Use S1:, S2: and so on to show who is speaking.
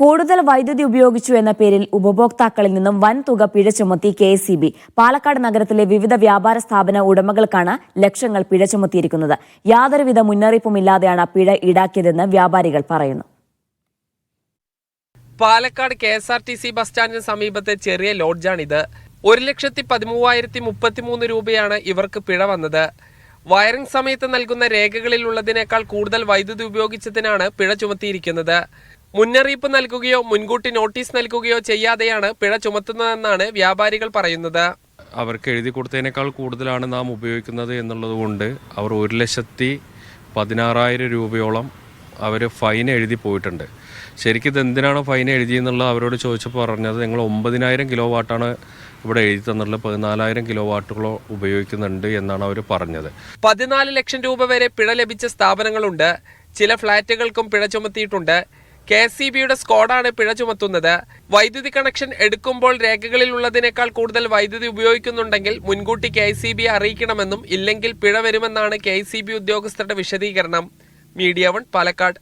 S1: കൂടുതൽ വൈദ്യുതി ഉപയോഗിച്ചു എന്ന പേരിൽ ഉപഭോക്താക്കളിൽ നിന്നും വൻ തുക പിഴ ചുമത്തി കെ എസ് പാലക്കാട് നഗരത്തിലെ വിവിധ വ്യാപാര സ്ഥാപന ഉടമകൾക്കാണ് ലക്ഷങ്ങൾ പിഴ ചുമത്തിയിരിക്കുന്നത്. യാതൊരുവിധ മുന്നറിയിപ്പുമില്ലാതെയാണ് പിഴ ഈടാക്കിയതെന്ന് വ്യാപാരികൾ പറയുന്നു.
S2: Palakkad K S R T C bus സ്റ്റാൻഡിന് സമീപത്തെ ചെറിയ ലോഡ്ജാണിത്. ഒരു ലക്ഷത്തി പതിമൂവായിരത്തി മുപ്പത്തിമൂന്ന് രൂപയാണ് ഇവർക്ക് പിഴ വന്നത്. വയറിംഗ് സമയത്ത് നൽകുന്ന രേഖകളിലുള്ളതിനേക്കാൾ കൂടുതൽ വൈദ്യുതി ഉപയോഗിച്ചതിനാണ് പിഴ ചുമത്തിയിരിക്കുന്നത്. മുന്നറിയിപ്പ് നൽകുകയോ മുൻകൂട്ടി നോട്ടീസ് നൽകുകയോ ചെയ്യാതെയാണ് പിഴ ചുമത്തുന്നതെന്നാണ് വ്യാപാരികൾ പറയുന്നത്.
S3: അവർക്ക് എഴുതി കൊടുത്തതിനേക്കാൾ കൂടുതലാണ് നാം ഉപയോഗിക്കുന്നത് എന്നുള്ളതുകൊണ്ട് അവർ ഒരു ലക്ഷത്തി പതിനാറായിരം രൂപയോളം അവർ ഫൈൻ എഴുതി പോയിട്ടുണ്ട്. ശരിക്കും ഇത് എന്തിനാണ് ഫൈൻ എഴുതിയെന്നുള്ള അവരോട് ചോദിച്ചപ്പോൾ പറഞ്ഞത് നിങ്ങൾ ഒമ്പതിനായിരം കിലോ വാട്ടാണ് ഇവിടെ എഴുതി തന്നിട്ടുള്ളത് പതിനാലായിരം കിലോ വാട്ടുകളോ ഉപയോഗിക്കുന്നുണ്ട് എന്നാണ് അവർ പറഞ്ഞത്.
S2: പതിനാല് ലക്ഷം രൂപ വരെ പിഴ ലഭിച്ച സ്ഥാപനങ്ങളുണ്ട്. ചില ഫ്ളാറ്റുകൾക്കും പിഴ ചുമത്തിയിട്ടുണ്ട്. കെ സി ബിയുടെ സ്ക്വാഡാണ് പിഴ ചുമത്തുന്നത്. വൈദ്യുതി കണക്ഷൻ എടുക്കുമ്പോൾ രേഖകളിൽ ഉള്ളതിനേക്കാൾ കൂടുതൽ വൈദ്യുതി ഉപയോഗിക്കുന്നുണ്ടെങ്കിൽ മുൻകൂട്ടി കെ സി ബി അറിയിക്കണമെന്നും ഇല്ലെങ്കിൽ പിഴ വരുമെന്നാണ് കെ സി ബി ഉദ്യോഗസ്ഥരുടെ വിശദീകരണം. Media one Palakkad.